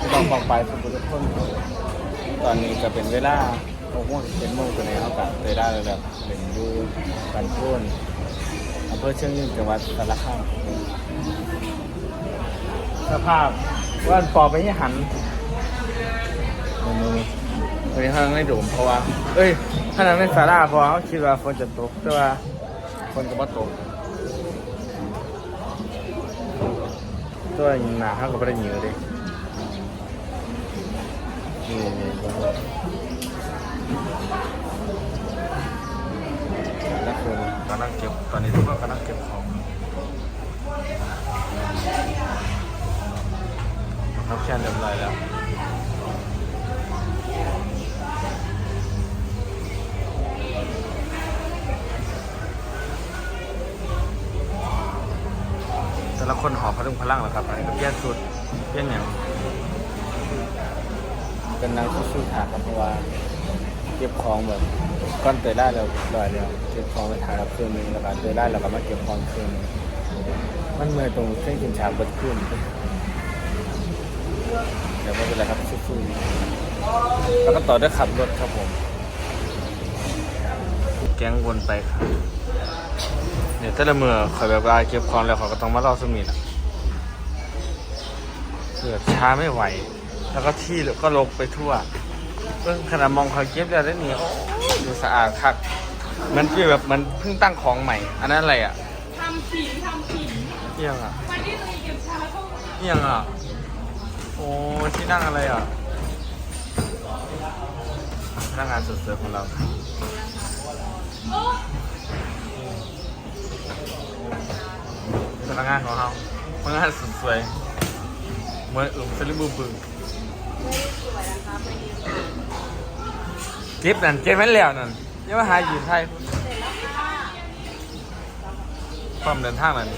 จะต้องบอกไปสุดทุกคนตอนนี้ก็เป็นเวลาหกโมงเป็นโมงตัวไหนเขากับเตยได้เลยแบบเป็นยูกันพุ่นอำเภอเชียงยืนจังหวัดสารคามสภาพว่าปอไปยี่หันมือตอนนี้เขางไม่โดมเพราะว่า เอ้ยถ้านั่งในศาลาเพราะว่าเขาคิดว่าฝนจะตกแต่ว่าฝนก็บ่ตกตัวหนาเขาก็ไม่ได้เลยนี่นี่นี่แล้วคนกำลังเก็บตอนนี้ทุกคนกำลังเก็บของครับแค่เรียบร้อยแล้วแต่ละคนหอบพลุงพลังแล้วครับอันนี้ก็เปลี่ยนสุดเปลี่ยนอย่าง เป็นนางสู้ๆถาครับเพราะว่าเก็บของแบบก้อนเตยได้แล้วลอยแล้วเก็บของไปถ่ายแล้วคืนนึงแล้วก็เตยได้แล้วก็มาเก็บของคืนนึงมันเมื่อยตรงเส้นกินชาเบิดขึ้นเดี๋ยวไม่เป็นไรครับสู้ๆแล้วก็ต่อด้วยขับรถครับผม แก๊งวนไปครับเนี่ยแต่ละเมื่อคอยแบบว่าเก็บของแล้วเขาก็ต้องมารอสมิธอะเกือบช้าไม่ไหว แล้วก็ที่ก็ลกไปทั่วเพิ่งขนาดมองเขาเก็บแล้วได้นี่โอ้ยดูสะอาดคักมันคือแบบมันเพิ่งตั้งของใหม่ อันนั้นอะไรอะทำผีทำผีเที่ยงอะวันที่มีเก็บช้าเข้าเที่ยงอะโอ้ที่นั่งอะไรอะพนักงานสุดเสือของเราพนักงานของเราพนักงานสุดสวยเหมือนอึมสลิมบูบึง เก็บนั่นเก็บไว้แล้วนั่นเดี๋ยังมาหาอยู่ไทยความเดินทางนั่น